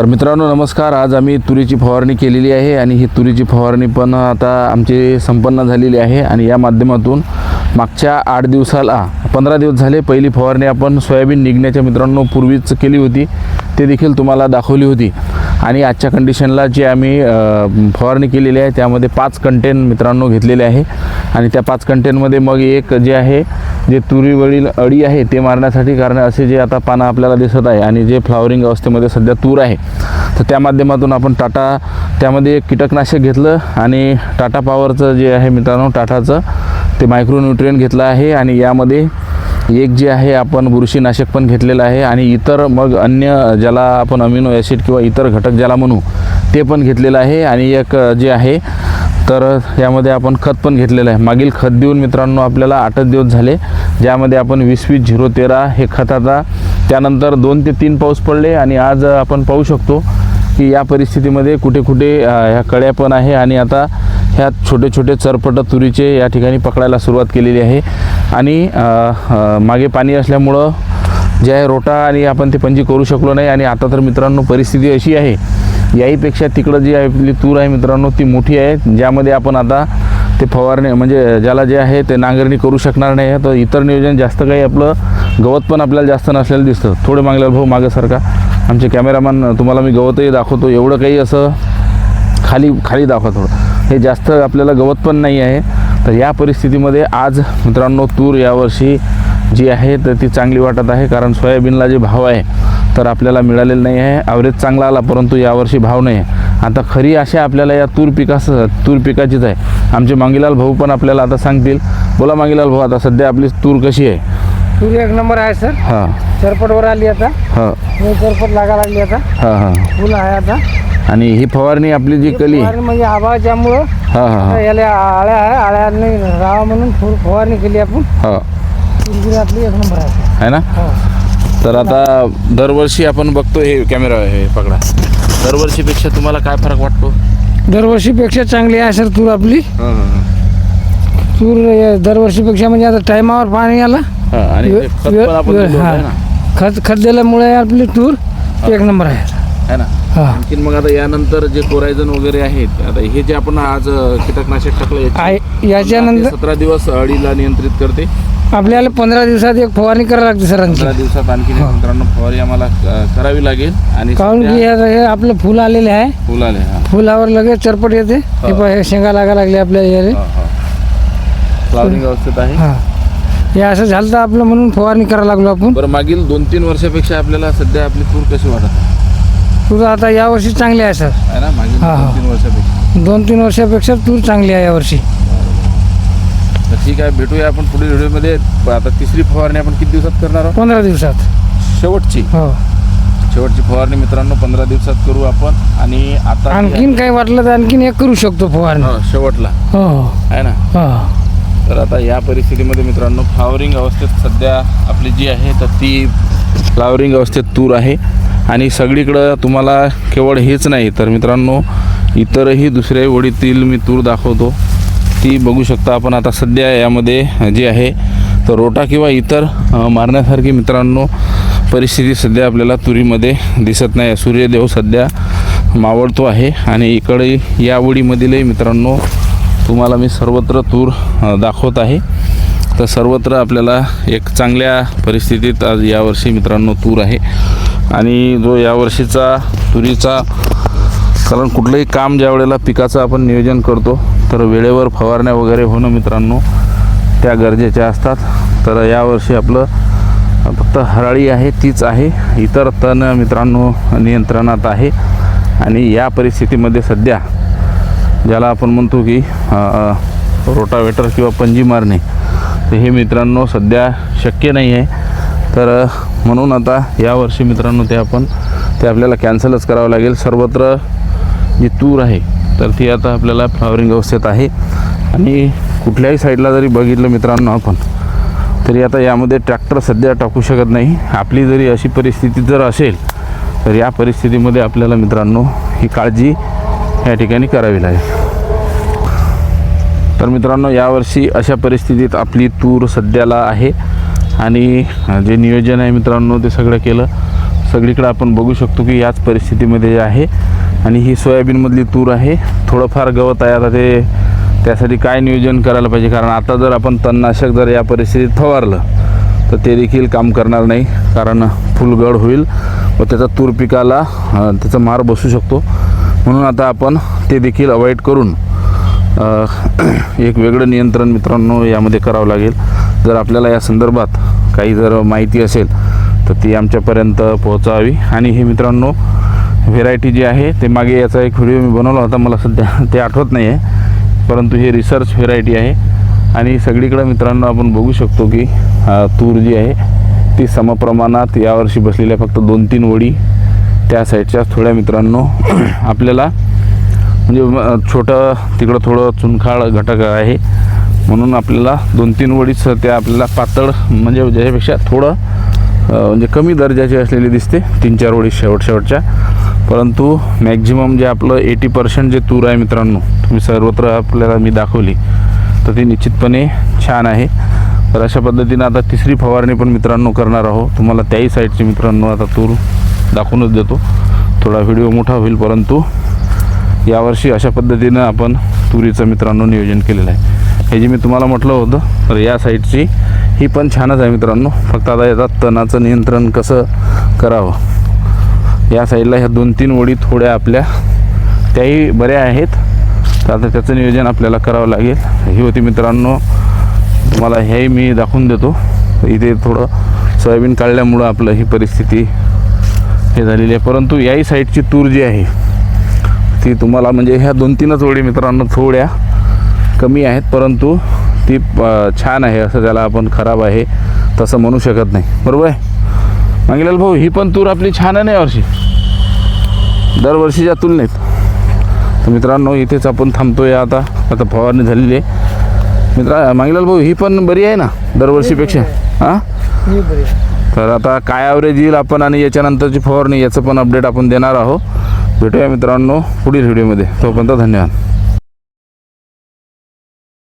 तर मित्रांनो नमस्कार. आज आम्ही तुरीची फवारणी केलेली आहे आणि ही तुरीची फवारणी पण आता आमची संपन्न झालेली आहे आणि या माध्यमातून मागच्या आठ दिवसाला पंधरा दिवस झाले पहिली फवारणी आपण सोयाबीन निघण्याच्या मित्रांनो पूर्वीच केली होती. ते देखील तुम्हाला दाखवली होती. आणि आजच्या कंडिशनला जी आम्ही फवारणी केलेली आहे त्यामध्ये पाच कंटेन मित्रांनो घेतलेले आहे. आणि त्या पाच कंटेनमध्ये मग एक जे आहे जे तुरीवरील अळी आहे ते मारण्यासाठी कारण असे जे आता पानं आपल्याला दिसत आहे आणि जे फ्लावरिंग अवस्थेमध्ये सध्या तूर आहे तर त्या माध्यमातून आपण टाटा त्यामध्ये एक कीटकनाशक घेतलं आणि टाटा पॉवरचं जे आहे मित्रांनो टाटाचं ते मायक्रोन्युट्रियन घेतलं आहे आणि यामध्ये एक जे आहे आपण बुरशीनाशक पण घेतलेलं आहे आणि इतर मग अन्य ज्याला आपण अमिनो ॲसिड किंवा इतर घटक ज्याला म्हणू ते पण घेतलेलं आहे आणि एक जे आहे तर यामध्ये आपण खत पण घेतलेलं आहे. मागील खत देऊन मित्रांनो आपल्याला आठच दिवस झाले. ज्यामध्ये आपण वीस वीस झिरो तेरा हे खत आता त्यानंतर दोन ते तीन पाऊस पडले आणि आज आपण पाहू शकतो की या परिस्थितीमध्ये कुठे कुठे ह्या कळ्या पण आहे आणि आता ह्या छोटे छोटे चरपट तुरीचे या ठिकाणी पकडायला सुरुवात केलेली आहे. आणि मागे पाणी असल्यामुळं जे आहे रोटा आणि आपण ते पंजी करू शकलो नाही आणि आता तर मित्रांनो परिस्थिती अशी आहे याहीपेक्षा तिकडं जी आहे आपली तूर आहे मित्रांनो ती मोठी आहे. ज्यामध्ये आपण आता ते फवारणी म्हणजे ज्याला जे आहे ते नांगरणी करू शकणार नाही. आहे तर इतर नियोजन जास्त काही आपलं गवत पण आपल्याला जास्त नसलेलं दिसतं. थोडे मागल्या भाऊ मागसारखा. आमचे कॅमेरामॅन तुम्हाला मी गवतही दाखवतो. एवढं काही असं खाली खाली दाखवा थोडं. हे जास्त आपल्याला गवत पण नाही आहे. तर या परिस्थितीमध्ये आज मित्रांनो तूर यावर्षी जी आहे तर ती चांगली वाटत आहे. कारण सोयाबीनला जे भाव आहे तर आपल्याला मिळालेला नाही आहे. ॲव्हरेज चांगला आला परंतु यावर्षी भाव नाही आहे. आता खरी आशा आपल्याला या तूर पिकास तूर पिकाचीच आहे. आमचे मांगीलाल भाऊ पण आपल्याला आता सांगतील. बोला मांगीलाल भाऊ आता सध्या आपली तूर कशी आहे? तूर एक नंबर आहे सर. हां. चरपटवर आली आता. हां. हे चरपट लागा लागली आता. हां हां. फुल आहे आता. आणि ही फवारणी आपली जी कली? फवारणी म्हणजे आभाळाच्यामुळं हां हां हां. याला आळ्या आहे आळ्या नाही राहा म्हणून फुल फवारणी केली आपण. हां. तुरगिरी आपली एक नंबर आहे आहे ना? हो. तर आता दरवर्षी आपण बघतो हे कॅमेरा हे पकडा. दरवर्षीपेक्षा तुम्हाला काय फरक वाटतो? दरवर्षीपेक्षा चांगली आहे सर तूर आपली. तूर दरवर्षीपेक्षा म्हणजे आता टायमावर पाणी आला. हा, आणि ते खत पण आपण हा. ना? खत खत दिल्यामुळे आपली तूर एक नंबर आहे. है ना? हा. आणखीन मग आता यानंतर जे कोरायझन वगैरे आहेत आता हे जे आपण आज अ, कीटकनाशक टाकलं आहे- याच्यानंतर सतरा दिवस अळीला नियंत्रित करते. आपल्याला पंधरा दिवसात एक फवारणी करावी लागते सरांची पंधरा दिवसात आणखीन एक मित्रांनो फवारी आम्हाला करावी लागेल आणि काहून की हे हे आपलं फुल आलेले आहे. फुल आले हा. फुलावर लगेच चरपट येते. हे. पहा, हे शेंगा लागा लागले आपल्या याले. फ्लावरिंग अवस्थेत आहे. हा. हे असं झालं तर आपलं म्हणून फवारणी करायला लागलो आपण. बरं मागील दोन तीन वर्षापेक्षा आपल्याला सध्या आपली तूर कशी वाटत आहे? तूर आता यावर्षी चांगली आहे सर. आहे ना मागील हा, दोन हा. तीन वर्षापेक्षा. दोन तीन वर्षापेक्षा तूर चांगली आहे यावर्षी तर ठीक आहे भेटूया आपण पुढील व्हिडिओमध्ये. आता तिसरी फवारणी आपण किती दिवसात करणार आहोत? पंधरा दिवसात. शेवटची? हो. शेवटची फवारणी मित्रांनो पंधरा दिवसात करू आपण. आणि आता आणखीन काही वाटलं तर आणखीन एक करू शकतो फवारणी. हो, शेवटला. हो. आहे ना? हो. तर आता या परिस्थितीमध्ये मित्रांनो फ्लावरिंग अवस्थेत सध्या आपली जी आहे तर ती फ्लावरिंग अवस्थेत तूर आहे. आणि सगळीकडं तुम्हाला केवळ हेच नाही तर मित्रांनो इतरही दुसऱ्या ओढीतील मी तूर दाखवतो. ती बघू शकता आपण आता सध्या यामध्ये जी आहे तर रोटा किंवा इतर मारण्यासारखी मित्रांनो परिस्थिती सध्या आपल्याला तुरीमध्ये दिसत नाही. सूर्यदेव सध्या मावळतो आहे आणि इकडे या ओळीमधीलही मित्रांनो तुम्हाला मी सर्वत्र तूर दाखवत आहे. तर सर्वत्र आपल्याला एक चांगल्या परिस्थितीत आज यावर्षी मित्रांनो तूर आहे. आणि जो यावर्षीचा तुरीचा कारण कुठलंही काम ज्या वेळेला पिकाचं आपण नियोजन करतो तर वेळेवर फवारण्या वगैरे होणं मित्रांनो त्या गरजेच्या असतात. तर यावर्षी आपलं फक्त हराळी आहे तीच आहे. इतर तण मित्रांनो नियंत्रणात आहे. आणि या परिस्थितीमध्ये सध्या ज्याला आपण म्हणतो की रोटावेटर किंवा पंजी मारणे तर हे मित्रांनो सध्या शक्य नाही आहे. तर म्हणून आता यावर्षी मित्रांनो ते आपण ते आपल्याला कॅन्सलच करावं लागेल. सर्वत्र जी तूर आहे तर ती आता आपल्याला फ्लावरिंग अवस्थेत आहे. आणि कुठल्याही साईडला जरी बघितलं मित्रांनो आपण तरी आता यामध्ये ट्रॅक्टर सध्या टाकू शकत नाही. आपली जरी अशी परिस्थिती जर असेल तर या परिस्थितीमध्ये आपल्याला मित्रांनो ही काळजी या ठिकाणी करावी लागेल. तर मित्रांनो यावर्षी अशा परिस्थितीत आपली तूर सध्याला आहे. आणि जे नियोजन आहे मित्रांनो ते सगळं केलं. सगळीकडे आपण बघू शकतो की याच परिस्थितीमध्ये आहे. आणि ही सोयाबीनमधली तूर आहे. थोडंफार गवत आहे. आता ते त्यासाठी काय नियोजन करायला पाहिजे? कारण आता जर आपण तणनाशक जर या परिस्थितीत फवारलं तर ते देखील काम करणार नाही. कारण फुलगड होईल. व त्याचा तूर पिकाला त्याचा मार बसू शकतो. म्हणून आता आपण ते देखील अवॉइड करून एक वेगळं नियंत्रण मित्रांनो यामध्ये करावं लागेल. जर आपल्याला या संदर्भात काही जर माहिती असेल तर ती आमच्यापर्यंत पोहोचावी. आणि हे मित्रांनो व्हेरायटी जी आहे ते मागे याचा एक व्हिडिओ मी बनवला होता मला सध्या ते आठवत नाही आहे परंतु हे रिसर्च व्हेरायटी आहे. आणि सगळीकडं मित्रांनो आपण बघू शकतो की तूर जी आहे ती समप्रमाणात यावर्षी बसलेल्या फक्त दोन तीन वडी. त्या साईडच्या थोड्या मित्रांनो आपल्याला म्हणजे छोटं तिकडं थोडं चुनखाळ घटक आहे. म्हणून आपल्याला दोन तीन वडीच त्या आपल्याला पातळ म्हणजे ज्याच्यापेक्षा थोडं म्हणजे कमी दर्जाची असलेली दिसते. तीन चार वडी शेवट शेवटच्या परंतु मॅक्झिमम जे आपलं एटी पर्सेंट जे तूर आहे मित्रांनो तुम्ही सर्वत्र आपल्याला मी दाखवली तर ती निश्चितपणे छान आहे. तर अशा पद्धतीनं आता तिसरी फवारणी पण मित्रांनो करणार आहोत. तुम्हाला त्याही साईडचे मित्रांनो आता तूर दाखवूनच देतो. थोडा व्हिडिओ मोठा होईल परंतु यावर्षी अशा पद्धतीनं आपण तुरीचं मित्रांनो नियोजन केलेलं आहे. हे जे मी तुम्हाला म्हटलं होतं तर या साईडची ही पण छानच आहे मित्रांनो. फक्त आता याचा तणाचं नियंत्रण कसं करावं? या साईडला ह्या दोन तीन ओळी थोड्या आपल्या त्याही बऱ्या आहेत. तर आता त्याचं नियोजन आपल्याला करावं लागेल. ही होती मित्रांनो तुम्हाला हेही मी दाखवून देतो. इथे थोडं सोयाबीन काढल्यामुळं आपलं ही परिस्थिती हे झालेली आहे. परंतु याही साईडची तूर जी आहे ती तुम्हाला म्हणजे ह्या दोन तीनच ओळी मित्रांनो थोड्या कमी आहेत. परंतु ती छान आहे. असं त्याला आपण खराब आहे तसं म्हणू शकत नाही. बरोबर आहे? मागेलाल भाऊ ही पण तूर आपली छान आहे ना यावर्षी दरवर्षीच्या तुलनेत. तर मित्रांनो इथेच आपण थांबतोय आता. आता फवारणी झालेली आहे. मित्रा मागेलाल भाऊ ही पण बरी आहे ना दरवर्षीपेक्षा? हां? तर आता काय ॲव्हरेज येईल आपण आणि याच्यानंतरची फवारणी याचं पण अपडेट आपण देणार आहोत. भेटूया मित्रांनो पुढील व्हिडिओमध्ये तोपर्यंत धन्यवाद.